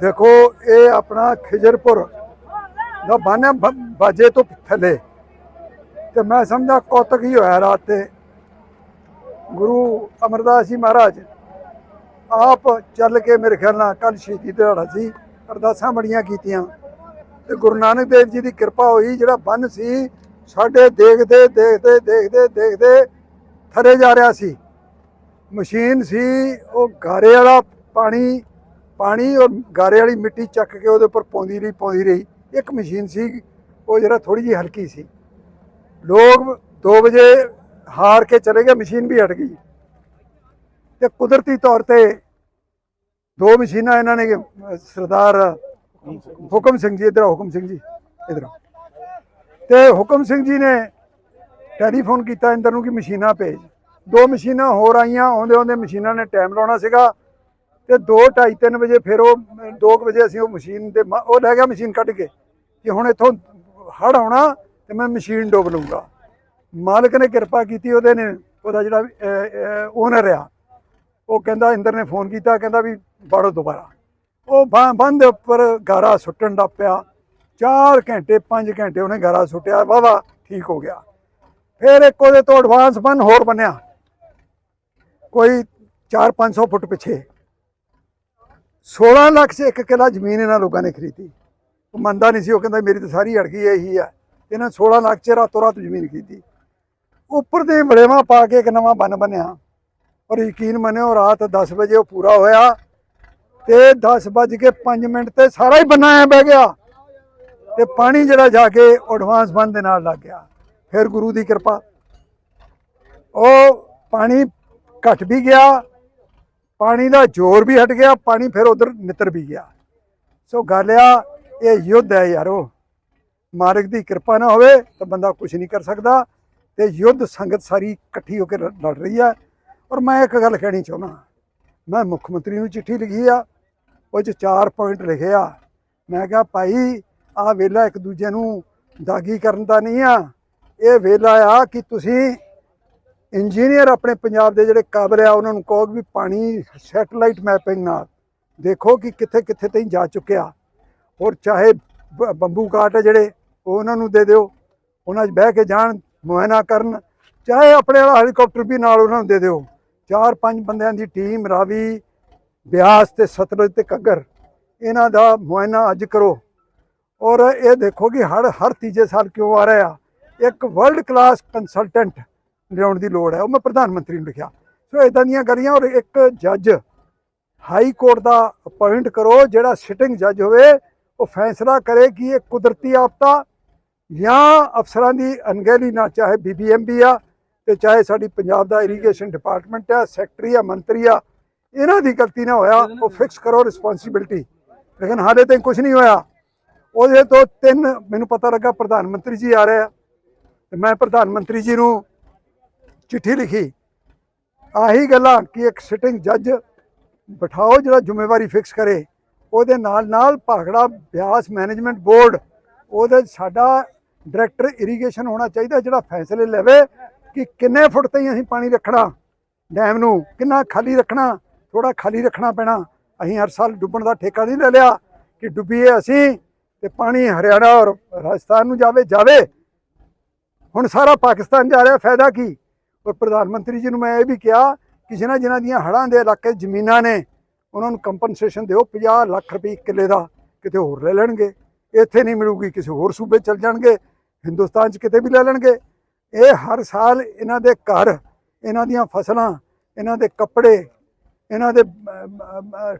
ਦੇਖੋ, ਇਹ ਆਪਣਾ ਖਿਜਰਪੁਰ। ਦਾ ਬਾਨਾ ਬਾਜੇ ਤੋਂ ਥੱਲੇ। ਤੇ ਮੈਂ ਸਮਝਦਾ ਕੌਤਕ ਹੀ ਹੋਇਆ ਰਾਤ ਤੇ। ਗੁਰੂ ਅਮਰਦਾਸ ਜੀ ਮਹਾਰਾਜ, ਆਪ ਚੱਲ ਕੇ ਮੇਰੇ ਖਿਆਲ ਨਾਲ ਕੱਲ ਸ਼ਹੀਦੀ ਦਿਹਾੜਾ ਸੀ, ਅਰਦਾਸਾਂ ਬੜੀਆਂ ਕੀਤੀਆਂ। ਤੇ ਗੁਰੂ ਨਾਨਕ ਦੇਵ ਜੀ ਦੀ ਕਿਰਪਾ ਹੋਈ, ਜਿਹੜਾ ਬੰਨ ਸੀ, ਸਾਡੇ ਦੇਖਦੇ ਦੇਖਦੇ ਦੇਖਦੇ ਦੇਖਦੇ ਥਰੇ ਜਾ ਰਿਹਾ ਸੀ। ਮਸ਼ੀਨ ਸੀ, ਉਹ ਗਾਰੇ ਵਾਲਾ ਪਾਣੀ ਪਾਣੀ ਔਰ ਗਾਰੇ ਵਾਲੀ ਮਿੱਟੀ ਚੱਕ ਕੇ ਉਹਦੇ ਉੱਪਰ ਪਾਉਂਦੀ ਰਹੀ ਪਾਉਂਦੀ ਰਹੀ। ਇੱਕ ਮਸ਼ੀਨ ਸੀ, ਉਹ ਜਿਹੜਾ ਥੋੜੀ ਜਿਹੀ ਹਲਕੀ ਸੀ। ਲੋਕ 2 ਵਜੇ ਹਾਰ ਕੇ ਚਲੇ ਗਏ, ਮਸ਼ੀਨ ਵੀ ਹਟ ਗਈ। ਤੇ ਕੁਦਰਤੀ ਤੌਰ ਤੇ ਦੋ ਮਸ਼ੀਨਾਂ ਇਹਨਾਂ ਨੇ, ਸਰਦਾਰ ਹੁਕਮ ਸਿੰਘ ਜੀ, ਇਧਰ ਹੁਕਮ ਸਿੰਘ ਜੀ, ਇਧਰ ਤੇ ਹੁਕਮ ਸਿੰਘ ਜੀ ਨੇ ਟੈਲੀਫੋਨ ਕੀਤਾ ਇੰਦਰ ਨੂੰ ਕਿ ਮਸ਼ੀਨਾਂ ਭੇਜ। ਦੋ ਮਸ਼ੀਨਾਂ ਹੋਰ ਆਈਆਂ ਆਉਂਦੇ ਆਉਂਦੇ ਮਸ਼ੀਨਾਂ ਨੇ ਟਾਈਮ ਲਾਉਣਾ ਸੀਗਾ। ਤੇ 2 2:30 3 ਵਜੇ ਫਿਰ ਉਹ 2 ਵਜੇ ਅਸੀਂ ਉਹ ਮਸ਼ੀਨ ਦੇ ਮ- ਉਹ ਲੈ ਗਿਆ ਮਸ਼ੀਨ ਕੱਢ ਕੇ ਕਿ ਹੁਣ ਇੱਥੋਂ ਹੜ ਆਉਣਾ ਤੇ ਮੈਂ ਮਸ਼ੀਨ ਡੋਬ ਲੂੰਗਾ ਮਾਲਕ ਨੇ ਕਿਰਪਾ ਕੀਤੀ, ਉਹਦੇ ਨੇ ਉਹਦਾ ਜਿਹੜਾ ਓਨਰ ਆ, ਉਹ ਕਹਿੰਦਾ, ਇੰਦਰ ਨੇ ਫੋਨ ਕੀਤਾ, ਕਹਿੰਦਾ ਵੀ ਬਾੜੋ ਦੁਬਾਰਾ। ਉਹ ਬਾਂ- ਬੰਦ ਦੇ ਉੱਪਰ ਗਾਰਾ ਸੁੱਟਣ ਦਾ ਪਿਆ। 4 ਘੰਟੇ 5 ਘੰਟੇ ਉਹਨੇ ਗਾਰਾ ਸੁੱਟਿਆ ਵਾਵਾ ਠੀਕ ਹੋ ਗਿਆ। ਫਿਰ ਇੱਕ ਉਹਦੇ ਤੋਂ ਐਡਵਾਂਸ ਬੰਨ ਹੋਰ ਬਣਿਆ ਕੋਈ 4-500 ਫੁੱਟ ਪਿੱਛੇ। 16 ਲੱਖ 'ਚ ਇੱਕ ਕਿੱਲਾ ਜ਼ਮੀਨ ਇਹਨਾਂ ਲੋਕਾਂ ਨੇ ਖਰੀਦੀ। ਉਹ ਮੰਨਦਾ ਨਹੀਂ ਸੀ, ਉਹ ਕਹਿੰਦਾ ਮੇਰੀ ਤਾਂ ਸਾਰੀ ਅੜ ਇਹੀ ਆ। ਇਹਨਾਂ 16 ਲੱਖ 'ਚ ਰਾਤੋਂ ਰਾਤ ਜ਼ਮੀਨ ਖਰੀਦੀ। ਉੱਪਰ ਦੇ ਵੜੇਵਾ ਪਾ ਕੇ ਇੱਕ ਨਵਾਂ ਬੰਨ ਬਣਿਆ ਔਰ ਯਕੀਨ ਮੰਨਿਓ, ਰਾਤ 10 ਵਜੇ ਉਹ ਪੂਰਾ ਹੋਇਆ ਤੇ 10 ਵੱਜ ਕੇ 5 ਮਿੰਟ ਤੇ ਸਾਰਾ ਹੀ ਬੰਨਾ ਐ ਬਹਿ ਗਿਆ। ਤੇ ਪਾਣੀ ਜਿਹੜਾ ਜਾ ਕੇ ਐਡਵਾਂਸ ਬੰਨ ਦੇ ਨਾਲ ਲੱਗ ਗਿਆ। ਫਿਰ ਗੁਰੂ ਦੀ ਕਿਰਪਾ। ਉਹ ਪਾਣੀ ਘਟ ਵੀ ਗਿਆ ਪਾਣੀ ਦਾ ਜ਼ੋਰ ਵੀ ਹਟ ਗਿਆ, ਪਾਣੀ ਫਿਰ ਉਧਰ ਨਿੱਤਰ ਵੀ ਗਿਆ। ਸੋ ਗੱਲ ਆ, ਇਹ ਯੁੱਧ ਹੈ ਯਾਰੋ। ਮਾਰਗ ਦੀ ਕਿਰਪਾ ਨਾ ਹੋਵੇ ਤਾਂ ਬੰਦਾ ਕੁਝ ਨਹੀਂ ਕਰ ਸਕਦਾ। ਤੇ ਯੁੱਧ ਸੰਗਤ ਸਾਰੀ ਇਕੱਠੀ ਹੋ ਕੇ ਲ- ਲੜ ਰਹੀ ਹੈ ਔਰ ਮੈਂ ਇੱਕ ਗੱਲ ਕਹਿਣੀ ਚਾਹੁੰਦਾ ਮੈਂ ਮੁੱਖ ਮੰਤਰੀ ਨੂੰ ਚਿੱਠੀ ਲਿਖੀ ਆ, ਉਹ 'ਚ ਚਾਰ ਪੁਆਇੰਟ ਲਿਖੇ ਆ। ਮੈਂ ਕਿਹਾ, ਭਾਈ ਆ ਵੇਲਾ ਇੱਕ ਦੂਜੇ ਨੂੰ ਦਾਗੀ ਕਰਨ ਦਾ ਨਹੀਂ ਆ। ਇਹ ਵੇਲਾ ਆ ਕਿ ਤੁਸੀਂ ਇੰਜੀਨੀਅਰ ਆਪਣੇ ਪੰਜਾਬ ਦੇ ਜਿਹੜੇ ਕਾਬਲ ਆ, ਉਹਨਾਂ ਨੂੰ ਕਹੋ ਵੀ ਪਾਣੀ ਸੈਟਲਾਈਟ ਮੈਪਿੰਗ ਨਾਲ ਦੇਖੋ ਕਿ ਕਿੱਥੇ ਕਿੱਥੇ ਤਾਈਂ ਜਾ ਚੁੱਕਿਆ। ਔਰ ਚਾਹੇ ਬ- ਬੰਬੂ ਕਾਟ ਹੈ ਜਿਹੜੇ, ਉਹ ਉਹਨਾਂ ਨੂੰ ਦੇ ਦਿਓ। ਉਹਨਾਂ 'ਚ ਬਹਿ ਕੇ ਜਾਣ, ਮੁਆਇਨਾ ਕਰਨ। ਚਾਹੇ ਆਪਣੇ ਵਾਲਾ ਹੈਲੀਕਾਪਟਰ ਵੀ ਨਾਲ ਉਹਨਾਂ ਨੂੰ ਦੇ ਦਿਓ। ਚਾਰ ਪੰਜ ਬੰਦਿਆਂ ਦੀ ਟੀਮ, ਰਾਵੀ, ਬਿਆਸ ਤੇ ਸਤਲੁਜ ਤੇ ਘੱਗਰ, ਇਹਨਾਂ ਦਾ ਮੁਆਇਨਾ ਅੱਜ ਕਰੋ। ਔਰ ਇਹ ਦੇਖੋ ਕਿ ਹਰ ਹਰ ਤੀਜੇ ਸਾਲ ਕਿਉਂ ਆ ਰਿਹਾ ਇੱਕ ਵਰਲਡ ਕਲਾਸ ਕੰਸਲਟੈਂਟ ਲਿਆਉਣ ਦੀ ਲੋੜ ਹੈ, ਉਹ ਮੈਂ ਪ੍ਰਧਾਨ ਮੰਤਰੀ ਨੂੰ ਲਿਖਿਆ। ਸੋ ਇਦਾਂ ਦੀਆਂ ਗੱਲਾਂ ਔਰ ਇੱਕ ਜੱਜ ਹਾਈ ਕੋਰਟ ਦਾ ਅਪਾਇੰਟ ਕਰੋ, ਜਿਹੜਾ ਸਿਟਿੰਗ ਜੱਜ ਹੋਵੇ, ਉਹ ਫੈਸਲਾ ਕਰੇ ਕਿ ਇਹ ਕੁਦਰਤੀ ਆਫਤਾ ਜਾਂ ਅਫਸਰਾਂ ਦੀ ਅਣਗਹਿਲੀ ਨਾਲ, ਚਾਹੇ ਬੀਬੀਐਮਬੀ ਆ ਤੇ ਚਾਹੇ ਸਾਡੀ ਪੰਜਾਬ ਦਾ ਇਰੀਗੇਸ਼ਨ ਡਿਪਾਰਟਮੈਂਟ ਆ ਸੈਕਟਰੀ ਆ, ਮੰਤਰੀ ਆ, ਇਹਨਾਂ ਦੀ ਗਲਤੀ ਨਾ ਹੋਇਆ, ਉਹ ਫਿਕਸ ਕਰੋ ਰਿਸਪੌਂਸਿਬਿਲਟੀ ਲੇਕਿਨ ਹਾਲੇ ਤਾਈਂ ਕੁਝ ਨਹੀਂ ਹੋਇਆ। ਉਹਦੇ ਤੋਂ ਤਿੰਨ, ਮੈਨੂੰ ਪਤਾ ਲੱਗਾ ਪ੍ਰਧਾਨ ਮੰਤਰੀ ਜੀ ਆ ਰਹੇ ਆ। ਤੇ ਮੈਂ ਪ੍ਰਧਾਨ ਮੰਤਰੀ ਜੀ ਨੂੰ ਚਿੱਠੀ ਲਿਖੀ। ਆਹੀ ਗੱਲਾਂ ਕਿ ਇੱਕ ਸਿਟਿੰਗ ਜੱਜ ਬਿਠਾਓ ਜਿਹੜਾ ਜ਼ਿੰਮੇਵਾਰੀ ਫਿਕਸ ਕਰੇ। ਉਹਦੇ ਨਾਲ ਨਾਲ ਭਾਖੜਾ ਬਿਆਸ ਮੈਨੇਜਮੈਂਟ ਬੋਰਡ ਉਹਦੇ ਸਾਡਾ ਡਾਇਰੈਕਟਰ ਇਰੀਗੇਸ਼ਨ ਹੋਣਾ ਚਾਹੀਦਾ ਜਿਹੜਾ ਫੈਸਲੇ ਲਵੇ ਕਿ ਕਿੰਨੇ ਫੁੱਟ ਤਾਈਂ ਅਸੀਂ ਪਾਣੀ ਰੱਖਣਾ ਡੈਮ ਨੂੰ ਕਿੰਨਾ ਖਾਲੀ ਰੱਖਣਾ ਥੋੜਾ ਖਾਲੀ ਰੱਖਣਾ ਪੈਣਾ। ਅਸੀਂ ਹਰ ਸਾਲ ਡੁੱਬਣ ਦਾ ਠੇਕਾ ਨਹੀਂ ਲੈ ਲਿਆ ਕਿ ਡੁੱਬੀਏ ਅਸੀਂ ਤੇ ਪਾਣੀ ਹਰਿਆਣਾ ਔਰ ਰਾਜਸਥਾਨ ਨੂੰ ਜਾਵੇ ਜਾਵੇ ਹੁਣ ਸਾਰਾ ਪਾਕਿਸਤਾਨ ਜਾ ਰਿਹਾ, ਫਾਇਦਾ ਕੀ? ਔਰ ਪ੍ਰਧਾਨ ਮੰਤਰੀ ਜੀ ਨੂੰ ਮੈਂ ਇਹ ਵੀ ਕਿਹਾ ਕਿ ਜਿਨ੍ਹਾਂ ਜਿਨ੍ਹਾਂ ਦੀਆਂ ਹੜ੍ਹਾਂ ਦੇ ਇਲਾਕੇ ਜ਼ਮੀਨਾਂ ਨੇ, ਉਹਨਾਂ ਨੂੰ ਕੰਪਨਸੇਸ਼ਨ ਦਿਓ 50 ਲੱਖ ਰੁਪਏ ਕਿੱਲੇ ਦਾ, ਕਿਤੇ ਹੋਰ ਲੈ ਲੈਣਗੇ। ਇੱਥੇ ਨਹੀਂ ਮਿਲੂਗੀ, ਕਿਸੇ ਹੋਰ ਸੂਬੇ ਚਲ ਜਾਣਗੇ, ਹਿੰਦੁਸਤਾਨ 'ਚ ਕਿਤੇ ਵੀ ਲੈ ਲੈਣਗੇ। ਇਹ ਹਰ ਸਾਲ ਇਹਨਾਂ ਦੇ ਘਰ, ਇਹਨਾਂ ਦੀਆਂ ਫਸਲਾਂ, ਇਹਨਾਂ ਦੇ ਕੱਪੜੇ, ਇਹਨਾਂ ਦੇ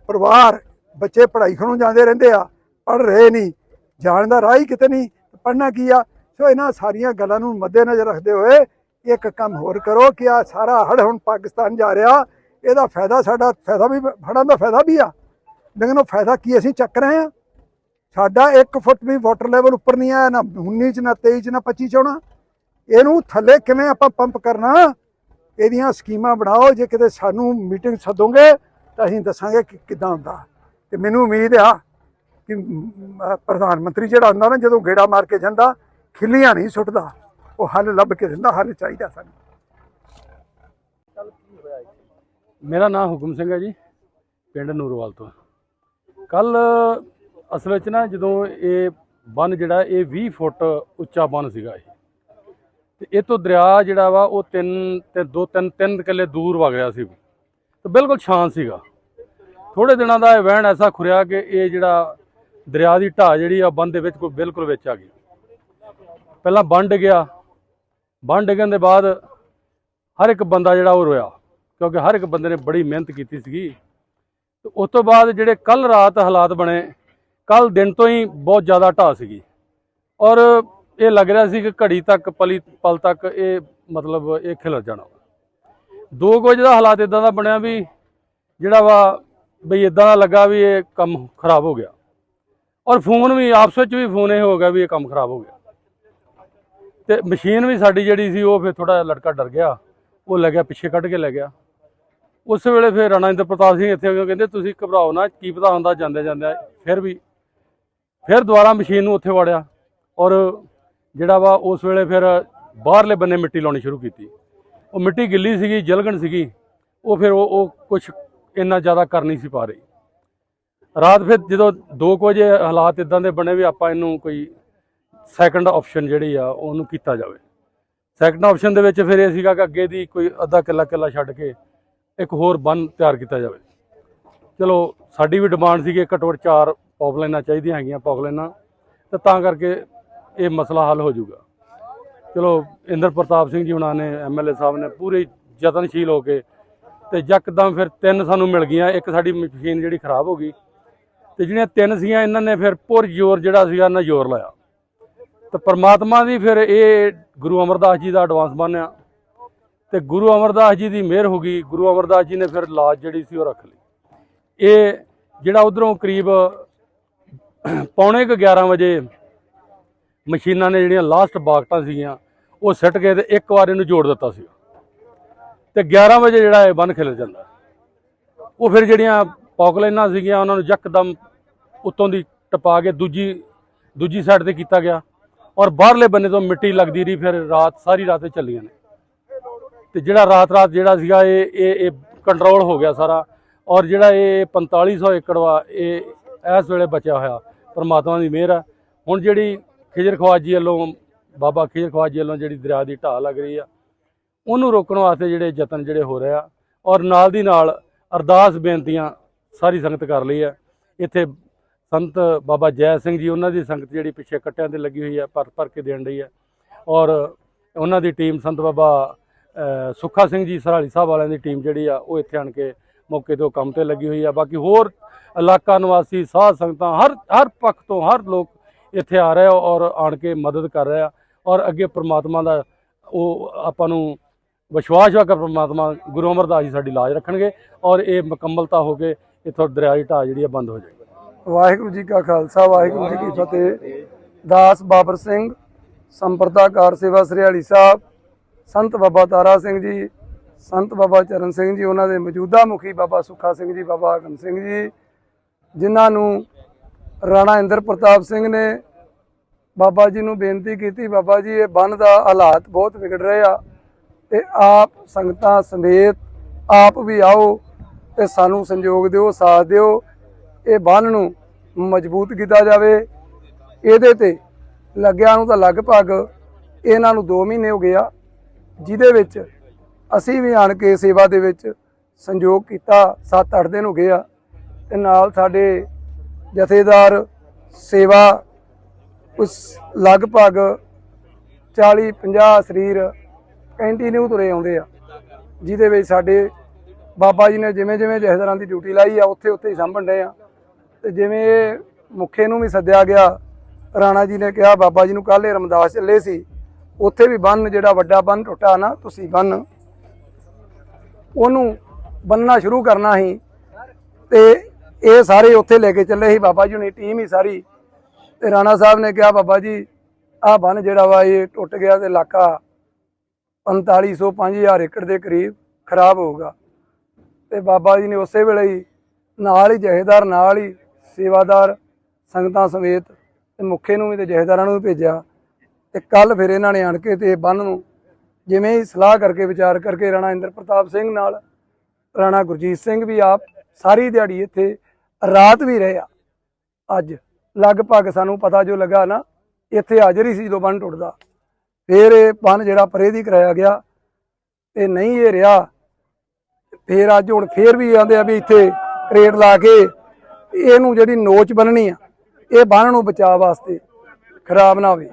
ਪਰਿਵਾਰ, ਬੱਚੇ ਪੜ੍ਹਾਈ ਖਣੋਂ ਜਾਂਦੇ ਰਹਿੰਦੇ ਆ, ਪੜ੍ਹ ਰਹੇ ਨਹੀਂ, ਜਾਣ ਦਾ ਰਾਹ ਹੀ ਕਿਤੇ ਨਹੀਂ, ਪੜ੍ਹਨਾ ਕੀ ਆ? ਸੋ ਇਹਨਾਂ ਸਾਰੀਆਂ ਗੱਲਾਂ ਨੂੰ ਮੱਦੇਨਜ਼ਰ ਰੱਖਦੇ ਹੋਏ ਇੱਕ ਕੰਮ ਹੋਰ ਕਰੋ ਕਿ ਆ ਸਾਰਾ ਹੜ ਹੁਣ ਪਾਕਿਸਤਾਨ ਜਾ ਰਿਹਾ, ਇਹਦਾ ਫਾਇਦਾ ਸਾਡਾ, ਫਾਇਦਾ ਵੀ ਹੜਾਂ ਦਾ ਫਾਇਦਾ ਵੀ ਆ। ਲੇਕਿਨ ਉਹ ਫਾਇਦਾ ਕੀ ਅਸੀਂ ਚੱਕ ਰਹੇ ਆ ਸਾਡਾ 1 ਫੁੱਟ ਵੀ ਵਾਟਰ ਲੈਵਲ ਉੱਪਰ ਨਹੀਂ ਆਇਆ, ਨਾ 19 ਚ, ਨਾ 23 ਚ, ਨਾ 25 ਚ ਹੋਣਾ। ਇਹਨੂੰ ਥੱਲੇ ਕਿਵੇਂ ਆਪਾਂ ਪੰਪ ਕਰਨਾ? ਇਹਦੀਆਂ ਸਕੀਮਾਂ ਬਣਾਓ, ਜੇ ਕਿਤੇ ਸਾਨੂੰ ਮੀਟਿੰਗ ਸੱਦੋਗੇ ਤਾਂ ਅਸੀਂ ਦੱਸਾਂਗੇ ਕਿ ਕਿਦਾਂ ਹੁੰਦਾ। ਤੇ ਮੈਨੂੰ ਉਮੀਦ ਆ ਕਿ ਪ੍ਰਧਾਨ ਮੰਤਰੀ ਜਿਹੜਾ ਹੁੰਦਾ ਨਾ, ਜਦੋਂ ਗੇੜਾ ਮਾਰ ਕੇ ਜਾਂਦਾ, ਖਿੱਲੀਆਂ ਨਹੀਂ ਸੁੱਟਦਾ। ਉਹ ਹੱਲ ਲੱਭ ਕੇ ਦਿੰਦਾ, ਹੱਲ ਚਾਹੀਦਾ ਸਾਨੂੰ। ਮੇਰਾ ਨਾਮ ਹੁਕਮ ਸਿੰਘ ਹੈ ਜੀ, ਪਿੰਡ ਨੂਰਵਾਲ ਤੋਂ। ਕੱਲ ਅਸਲ ਵਿੱਚ ਨਾ ਜਦੋਂ ਇਹ ਬੰਨ ਜਿਹੜਾ, ਇਹ 20 ਫੁੱਟ ਉੱਚਾ ਬੰਨ ਸੀਗਾ ਇਹ। ਤੇ ਇਹ ਤੋਂ ਦਰਿਆ ਜਿਹੜਾ ਵਾ, ਉਹ ਤਿੰਨ ਤੇ ਦੋ, ਤਿੰਨ ਤਿੰਨ ਕਿੱਲੇ ਦੂਰ ਵਗ ਰਿਹਾ ਸੀ। ਤੇ ਬਿਲਕੁਲ ਸ਼ਾਂਤ ਸੀਗਾ। ਥੋੜੇ ਦਿਨਾਂ ਦਾ ਇਹ ਵਹਿਣ ਐਸਾ ਖੁਰਿਆ ਕਿ ਇਹ ਜਿਹੜਾ ਦਰਿਆ ਦੀ ਢਾਹ ਜਿਹੜੀ ਆ, ਬੰਨ ਦੇ ਵਿੱਚ ਕੋਈ ਬਿਲਕੁਲ ਵਿੱਚ ਆ ਗਈ। ਪਹਿਲਾਂ ਵੰਡ ਗਿਆ ਬੰਨ ਡਿੱਗਣ ਦੇ ਬਾਅਦ ਹਰ ਇੱਕ ਬੰਦਾ ਜਿਹੜਾ ਉਹ ਰੋਇਆ, ਕਿਉਂਕਿ ਹਰ ਇੱਕ ਬੰਦੇ ਨੇ ਬੜੀ ਮਿਹਨਤ ਕੀਤੀ ਸੀਗੀ। ਤੇ ਉਸ ਤੋਂ ਬਾਅਦ ਜਿਹੜੇ ਕੱਲ ਰਾਤ ਹਾਲਾਤ ਬਣੇ ਕੱਲ ਦਿਨ ਤੋਂ ਹੀ ਬਹੁਤ ਜ਼ਿਆਦਾ ਢਾਹ ਸੀਗੀ। ਔਰ ਇਹ ਲੱਗ ਰਿਹਾ ਸੀ ਕਿ ਘੜੀ ਤੱਕ, ਪਲੀ, ਪਲ ਤੱਕ ਇਹ ਮਤਲਬ ਇਹ ਖਿਲਰ ਜਾਣਾ। ਦੋ ਕੁ ਵਜੇ ਦਾ ਹਾਲਾਤ ਇਦਾਂ ਦਾ ਬਣਿਆ ਵੀ ਜਿਹੜਾ ਵਾ ਬਈ ਇਦਾਂ ਦਾ ਲੱਗਾ ਵੀ ਇਹ ਕੰਮ ਖਰਾਬ ਹੋ ਗਿਆ। ਔਰ ਫੋਨ ਵੀ, ਆਪਸ ਵਿੱਚ ਵੀ ਫੋਨ ਇਹ ਹੋ ਗਿਆ ਵੀ ਇਹ ਕੰਮ ਖਰਾਬ ਹੋ ਗਿਆ। ਤੇ ਮਸ਼ੀਨ ਵੀ ਸਾਡੀ ਜਿਹੜੀ ਸੀ, ਉਹ ਫਿਰ ਥੋੜਾ ਲੜਕਾ ਡਰ ਗਿਆ। ਉਹ ਲੈ ਗਿਆ, ਪਿੱਛੇ ਕੱਢ ਕੇ ਲੈ ਗਿਆ। ਉਸ ਵੇਲੇ ਫਿਰ ਰਾਣਾ ਇੰਦਰ ਪ੍ਰਤਾਪ ਸਿੰਘ ਇੱਥੇ ਆ ਕੇ ਕਹਿੰਦੇ, ਤੁਸੀਂ ਘਬਰਾਓ ਨਾ, ਕੀ ਪਤਾ ਹੁੰਦਾ ਜਾਂਦੇ ਜਾਂਦੇ ਫਿਰ ਵੀ। ਫਿਰ ਦੁਬਾਰਾ ਮਸ਼ੀਨ ਨੂੰ ਉੱਥੇ ਵੜਿਆ ਔਰ ਜਿਹੜਾ ਵਾ, ਉਸ ਵੇਲੇ ਫਿਰ ਬਾਹਰਲੇ ਬੰਨੇ ਮਿੱਟੀ ਲਾਉਣੀ ਸ਼ੁਰੂ ਕੀਤੀ। ਉਹ ਮਿੱਟੀ ਗਿੱਲੀ ਸੀਗੀ, ਜਲਗਣ ਸੀਗੀ। ਉਹ ਫਿਰ ਉਹ ਉਹ ਕੁਝ ਇੰਨਾ ਜ਼ਿਆਦਾ ਕਰ ਨਹੀਂ ਸੀ ਪਾ ਰਹੀ। ਰਾਤ ਫਿਰ ਜਦੋਂ 2 ਵਜੇ ਹਾਲਾਤ ਇਦਾਂ ਦੇ ਬਣੇ ਵੀ ਆਪਾਂ ਇਹਨੂੰ ਕੋਈ ਸੈਕੰਡ ਆਪਸ਼ਨ ਜਿਹੜੀ ਆ, ਉਹਨੂੰ ਕੀਤਾ ਜਾਵੇ। ਸੈਕੰਡ ਆਪਸ਼ਨ ਦੇ ਵਿੱਚ ਫਿਰ ਇਹ ਸੀਗਾ ਕਿ ਅੱਗੇ ਦੀ ਕੋਈ ਅੱਧਾ ਕਿੱਲਾ ਕਿੱਲਾ ਛੱਡ ਕੇ ਇੱਕ ਹੋਰ ਬੰਨ ਤਿਆਰ ਕੀਤਾ ਜਾਵੇ। ਚਲੋ, ਸਾਡੀ ਵੀ ਡਿਮਾਂਡ ਸੀਗੀ ਘੱਟੋ ਘੱਟ ਚਾਰ ਪੌਪਲਾਈਨਾਂ ਚਾਹੀਦੀਆਂ ਹੈਗੀਆਂ ਪੌਪਲਾਈਨਾਂ ਤੇ ਤਾਂ ਕਰਕੇ ਇਹ ਮਸਲਾ ਹੱਲ ਹੋ ਜਾਊਗਾ। ਚਲੋ, ਇੰਦਰ ਪ੍ਰਤਾਪ ਸਿੰਘ ਜੀ ਹੁਣਾਂ ਨੇ ਐਮਐਲਏ ਸਾਹਿਬ ਨੇ ਪੂਰੇ ਯਤਨਸ਼ੀਲ ਹੋ ਕੇ ਤੇ ਯਕਦਮ ਫਿਰ ਤਿੰਨ ਸਾਨੂੰ ਮਿਲ ਗਈਆਂ। ਇੱਕ ਸਾਡੀ ਮਸ਼ੀਨ ਜਿਹੜੀ ਖਰਾਬ ਹੋ ਗਈ ਤੇ ਜਿਹੜੀਆਂ ਤਿੰਨ ਸੀਗੀਆਂ ਇਹਨਾਂ ਨੇ ਫਿਰ ਪੁਰ ਜ਼ੋਰ ਜਿਹੜਾ ਸੀਗਾ, ਇਹਨਾਂ ਜ਼ੋਰ ਲਾਇਆ। ਤੇ ਪਰਮਾਤਮਾ ਦੀ ਫਿਰ ਇਹ ਗੁਰੂ ਅਮਰਦਾਸ ਜੀ ਦਾ ਐਡਵਾਂਸ ਬਣਿਆ ਤੇ ਗੁਰੂ ਅਮਰਦਾਸ ਜੀ ਦੀ ਮਿਹਰ ਹੋ ਗਈ। ਗੁਰੂ ਅਮਰਦਾਸ ਜੀ ਨੇ ਫਿਰ ਲਾਜ ਜਿਹੜੀ ਸੀ ਉਹ ਰੱਖ ਲਈ। ਇਹ ਜਿਹੜਾ ਉਧਰੋਂ ਕਰੀਬ ਪੌਣੇ ਕੁ 11 ਵਜੇ ਮਸ਼ੀਨਾਂ ਨੇ ਜਿਹੜੀਆਂ ਲਾਸਟ ਬਾਕਟਾਂ ਸੀਗੀਆਂ, ਉਹ ਸਿੱਟ ਗਏ ਤੇ ਇੱਕ ਵਾਰ ਇਹਨੂੰ ਜੋੜ ਦਿੱਤਾ ਸੀ। ਤੇ 11 ਵਜੇ ਜਿਹੜਾ ਇਹ ਬੰਨ ਖਿਲ ਜਾਂਦਾ। ਉਹ ਫਿਰ ਜਿਹੜੀਆਂ ਪੌਕਲਾਈਨਾਂ ਸੀਗੀਆਂ, ਉਹਨਾਂ ਨੂੰ ਯਕਦਮ ਉੱਤੋਂ ਦੀ ਟਪਾ ਕੇ ਦੂਜੀ ਦੂਜੀ ਸਾਈਡ ਤੇ ਕੀਤਾ ਗਿਆ। ਔਰ ਬਾਹਰਲੇ ਬੰਨੇ ਤੋਂ ਮਿੱਟੀ ਲੱਗਦੀ ਰਹੀ, ਫਿਰ ਰਾਤ ਸਾਰੀ ਰਾਤ ਇਹ ਚੱਲੀਆਂ ਨੇ। ਤੇ ਜਿਹੜਾ ਰਾਤ ਰਾਤ ਜਿਹੜਾ ਸੀਗਾ, ਇਹ ਇਹ ਇਹ ਕੰਟਰੋਲ ਹੋ ਗਿਆ ਸਾਰਾ। ਔਰ ਜਿਹੜਾ ਇਹ 4500 ਏਕੜ ਵਾ, ਇਹ, ਇਸ ਵੇਲੇ ਬਚਿਆ ਹੋਇਆ। ਪਰਮਾਤਮਾ ਦੀ ਮਿਹਰ ਆ। ਹੁਣ ਜਿਹੜੀ ਖਿਜਰ ਖਵਾਜੀ ਵੱਲੋਂ, ਬਾਬਾ ਖਿਜਰ ਖਵਾਜੀ ਵੱਲੋਂ ਜਿਹੜੀ ਦਰਿਆ ਦੀ ਢਾਹ ਲੱਗ ਰਹੀ ਆ, ਉਹਨੂੰ ਰੋਕਣ ਵਾਸਤੇ ਜਿਹੜੇ ਯਤਨ ਜਿਹੜੇ ਹੋ ਰਹੇ ਆ, ਔਰ ਨਾਲ ਦੀ ਨਾਲ ਅਰਦਾਸ ਬੇਨਤੀਆਂ ਸਾਰੀ ਸੰਗਤ ਕਰ ਲਈ ਆ। ਇੱਥੇ ਸੰਤ ਬਾਬਾ ਜੈ ਸਿੰਘ ਜੀ, ਉਹਨਾਂ ਦੀ ਸੰਗਤ ਜਿਹੜੀ ਪਿੱਛੇ ਕੱਟਿਆਂ ਤੇ ਲੱਗੀ ਹੋਈ ਹੈ ਭਰ ਭਰ ਕੇ ਦੇਣ ਰਹੀ ਹੈ ਔਰ ਉਹਨਾਂ ਦੀ ਟੀਮ ਸੰਤ ਬਾਬਾ ਸੁੱਖਾ ਸਿੰਘ ਜੀ, ਸਰਾਲੀ ਸਾਹਿਬ ਵਾਲਿਆਂ ਦੀ ਟੀਮ ਜਿਹੜੀ ਆ, ਉਹ ਇੱਥੇ ਆਣ ਕੇ ਮੌਕੇ ਤੋਂ ਕੰਮ ਤੇ ਲੱਗੀ ਹੋਈ ਆ। ਬਾਕੀ ਹੋਰ ਇਲਾਕਾ ਨਿਵਾਸੀ ਸਾਧ ਸੰਗਤਾਂ, ਹਰ ਹਰ ਪੱਖ ਤੋਂ ਹਰ ਲੋਕ ਇੱਥੇ ਆ ਰਹੇ ਆ ਔਰ ਆਣ ਕੇ ਮਦਦ ਕਰ ਰਹੇ ਆ। ਔਰ ਅੱਗੇ ਪ੍ਰਮਾਤਮਾ ਦਾ ਉਹ ਆਪਾਂ ਨੂੰ ਵਿਸ਼ਵਾਸ ਹੈ ਕਿ ਪ੍ਰਮਾਤਮਾ ਗੁਰੂ ਅਮਰਦਾਸ ਜੀ ਸਾਡੀ ਲਾਜ ਰੱਖਣਗੇ। ਔਰ ਇਹ ਮੁਕੰਮਲਤਾ ਹੋ ਕੇ ਇੱਥੋਂ ਦਰਿਆ ਦੀ ਢਾਹ ਜਿਹੜੀ ਆ ਬੰਦ ਹੋ ਜਾਏਗੀ। ਵਾਹਿਗੁਰੂ ਜੀ ਕਾ ਖਾਲਸਾ ਵਾਹਿਗੁਰੂ ਜੀ ਕੀ ਫਤਿਹ। ਦਾਸ ਬਾਬਰ ਸਿੰਘ ਸੰਪਰਦਾਕਾਰ ਸੇਵਾ ਸਰਿਆਲੀ ਸਾਹਿਬ ਸੰਤ ਬਾਬਾ ਤਾਰਾ ਸਿੰਘ ਜੀ ਸੰਤ ਬਾਬਾ ਚਰਨ ਸਿੰਘ ਜੀ ਉਹਨਾਂ ਦੇ ਮੌਜੂਦਾ ਮੁਖੀ ਬਾਬਾ ਸੁੱਖਾ ਸਿੰਘ ਜੀ ਬਾਬਾ ਆਗਮ ਸਿੰਘ ਜੀ ਜਿਨ੍ਹਾਂ ਨੂੰ ਰਾਣਾ ਇੰਦਰ ਪ੍ਰਤਾਪ ਸਿੰਘ ਨੇ ਬਾਬਾ ਜੀ ਨੂੰ ਬੇਨਤੀ ਕੀਤੀ ਬਾਬਾ ਜੀ ਇਹ ਬੰਨ ਦਾ ਹਾਲਾਤ ਬਹੁਤ ਵਿਗੜ ਰਹੇ ਆ ਤੇ ਆਪ ਸੰਗਤਾਂ ਸਮੇਤ ਆਪ ਵੀ ਆਓ ਤੇ ਸਾਨੂੰ ਸੰਯੋਗ ਦਿਓ ਸਾਥ ਦਿਓ। ਇਹ ਬੰਨ ਨੂੰ ਮਜ਼ਬੂਤ ਕੀਤਾ ਜਾਵੇ। ਇਹਦੇ ਤੇ ਲੱਗਿਆ ਨੂੰ ਤਾਂ ਲਗਭਗ ਇਹਨਾਂ ਨੂੰ 2 ਮਹੀਨੇ ਹੋ ਗਏ ਆ, ਜਿਹਦੇ ਵਿੱਚ ਅਸੀਂ ਵੀ ਆਣ ਕੇ ਸੇਵਾ ਦੇ ਵਿੱਚ ਸੰਯੋਗ ਕੀਤਾ। 7-8 ਦਿਨ ਹੋ ਗਏ ਆ ਤੇ ਨਾਲ ਸਾਡੇ ਜਥੇਦਾਰ ਸੇਵਾ ਉਸ ਲਗਭਗ 40-50 ਸਰੀਰ ਕੰਟੀਨਿਊ ਤੁਰੇ ਆਉਂਦੇ ਆ, ਜਿਹਦੇ ਵਿੱਚ ਸਾਡੇ ਬਾਬਾ ਜੀ ਨੇ ਜਿਵੇਂ ਜਿਵੇਂ ਜਥੇਦਾਰਾਂ ਦੀ ਡਿਊਟੀ ਲਾਈ ਆ ਉੱਥੇ ਉੱਥੇ ਹੀ ਸਾਂਭਣ ਡਏ ਆ। ਤੇ ਜਿਵੇਂ ਇਹ ਮੁਖੇ ਨੂੰ ਵੀ ਸੱਦਿਆ ਗਿਆ, ਰਾਣਾ ਜੀ ਨੇ ਕਿਹਾ, ਬਾਬਾ ਜੀ ਨੂੰ ਕੱਲ੍ਹ ਇਹ ਰਮਦਾਸ ਚੱਲੇ ਸੀ, ਉੱਥੇ ਵੀ ਬੰਨ ਜਿਹੜਾ ਵੱਡਾ ਬੰਨ ਟੁੱਟਾ ਨਾ, ਤੁਸੀਂ ਬੰਨ। ਉਹਨੂੰ ਬੰਨਣਾ ਸ਼ੁਰੂ ਕਰਨਾ ਸੀ ਤੇ ਇਹ ਸਾਰੇ ਉੱਥੇ ਲੈ ਕੇ ਚੱਲੇ ਸੀ, ਬਾਬਾ ਜੀ ਹੁਣੀ ਟੀਮ ਹੀ ਸਾਰੀ। ਤੇ ਰਾਣਾ ਸਾਹਿਬ ਨੇ ਕਿਹਾ, ਬਾਬਾ ਜੀ, ਆਹ ਬੰਨ ਜਿਹੜਾ ਵਾ ਇਹ ਟੁੱਟ ਗਿਆ ਤੇ ਇਲਾਕਾ 4500 5000 ਏਕੜ ਦੇ ਕਰੀਬ ਖਰਾਬ ਹੋਊਗਾ ਤੇ ਬਾਬਾ ਜੀ ਨੇ ਉਸੇ ਵੇਲੇ ਹੀ ਨਾਲ ਹੀ ਜਹੇਦਾਰ ਨਾਲ ਹੀ ਸੇਵਾਦਾਰ ਸੰਗਤਾਂ ਸਮੇਤ ਤੇ ਮੁਖੇ ਨੂੰ ਵੀ ਤੇ ਜਹੇਦਾਰਾਂ ਨੂੰ ਵੀ ਭੇਜਿਆ ਤੇ ਕੱਲ ਫਿਰ ਇਹਨਾਂ ਨੇ ਆਣ ਕੇ ਤੇ ਬੰਨ ਨੂੰ ਜਿਵੇਂ ਹੀ ਸਲਾਹ ਕਰਕੇ ਵਿਚਾਰ ਕਰਕੇ ਰਾਣਾ ਇੰਦਰ ਪ੍ਰਤਾਪ ਸਿੰਘ ਨਾਲ ਰਾਣਾ ਗੁਰਜੀਤ ਸਿੰਘ ਵੀ ਆਪ ਸਾਰੀ ਦਿਹਾੜੀ ਇੱਥੇ ਰਾਤ ਵੀ ਰਹੇ ਆ। ਅੱਜ ਲਗਭਗ ਸਾਨੂੰ ਪਤਾ ਜੋ ਲੱਗਾ ਨਾ, ਇੱਥੇ ਹਾਜ਼ਰ ਹੀ ਸੀ ਜਦੋਂ ਬੰਨ ਟੁੱਟਦਾ। ਫਿਰ ਇਹ ਬੰਨ ਜਿਹੜਾ ਪਰੇ ਦੀ ਕਰਾਇਆ ਗਿਆ ਤੇ ਨਹੀਂ ਇਹ ਰਿਹਾ ਫਿਰ ਅੱਜ ਹੁਣ ਫਿਰ ਵੀ ਆਂਦੇ ਆ ਵੀ ਇੱਥੇ ਕਰੇਟ ਲਾ ਕੇ ਇਹਨੂੰ ਜਿਹੜੀ ਨੋਚ ਬੰਨਣੀ ਆ, ਇਹ ਬੰਨ ਨੂੰ ਬਚਾਅ ਵਾਸਤੇ ਖਰਾਬ ਨਾ ਹੋਵੇ।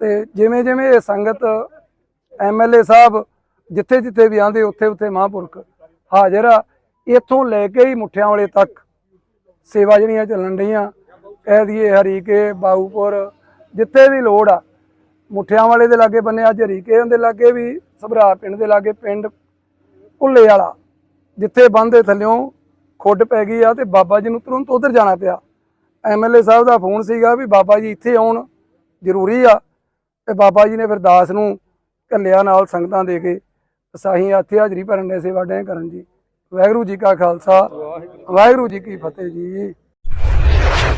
ਤੇ ਜਿਵੇਂ ਜਿਵੇਂ ਇਹ ਸੰਗਤ ਐਮਐਲਏ ਸਾਹਿਬ ਜਿੱਥੇ ਜਿੱਥੇ ਵੀ ਆਂਦੇ ਉੱਥੇ ਉੱਥੇ ਮਹਾਂਪੁਰਖ ਹਾਜ਼ਰ ਆ, ਇੱਥੋਂ ਲੈ ਕੇ ਹੀ ਮੁੱਠਿਆਂ ਵਾਲੇ ਤੱਕ ਸੇਵਾ ਜਿਹੜੀਆਂ ਚੱਲਣ ਡਈਆਂ। ਕਹਿ ਦਈਏ ਹਰੀਕੇ, ਬਾਊਪੁਰ, ਜਿੱਥੇ ਵੀ ਲੋੜ ਆ, ਮੁੱਠਿਆਂ ਵਾਲੇ ਦੇ ਲਾਗੇ ਬੰਨੇ ਅੱਜ ਹਰੀਕੇ ਦੇ ਲਾਗੇ ਵੀ, ਸਭਰਾ ਪਿੰਡ ਦੇ ਲਾਗੇ ਪਿੰਡ, ਭੁੱਲੇ ਵਾਲਾ, ਜਿੱਥੇ ਬੰਦੇ ਥੱਲਿਓਂ ਖੁੱਡ ਪੈ ਗਈ ਆ ਤੇ ਬਾਬਾ ਜੀ ਨੂੰ ਤੁਰੰਤ ਉਧਰ ਜਾਣਾ ਪਿਆ। ਐਮਐਲਏ ਸਾਹਿਬ ਦਾ ਫੋਨ ਸੀਗਾ ਵੀ ਬਾਬਾ ਜੀ ਇੱਥੇ ਆਉਣ ਜ਼ਰੂਰੀ ਆ ਤੇ ਬਾਬਾ ਜੀ ਨੇ ਫਿਰ ਦਾਸ ਨੂੰ ਘੱਲਿਆ ਨਾਲ ਸੰਗਤਾਂ ਦੇ ਕੇ ਸਾਹੀਂ ਇੱਥੇ ਹਾਜ਼ਰੀ ਭਰਨ ਦੇ ਸੇਵਾ ਡੇ ਕਰਨ ਜੀ। ਵਾਹਿਗੁਰੂ ਜੀ ਕਾ ਖਾਲਸਾ, ਵਾਹਿਗੁਰੂ ਜੀ ਕੀ ਫਤਿਹ ਜੀ।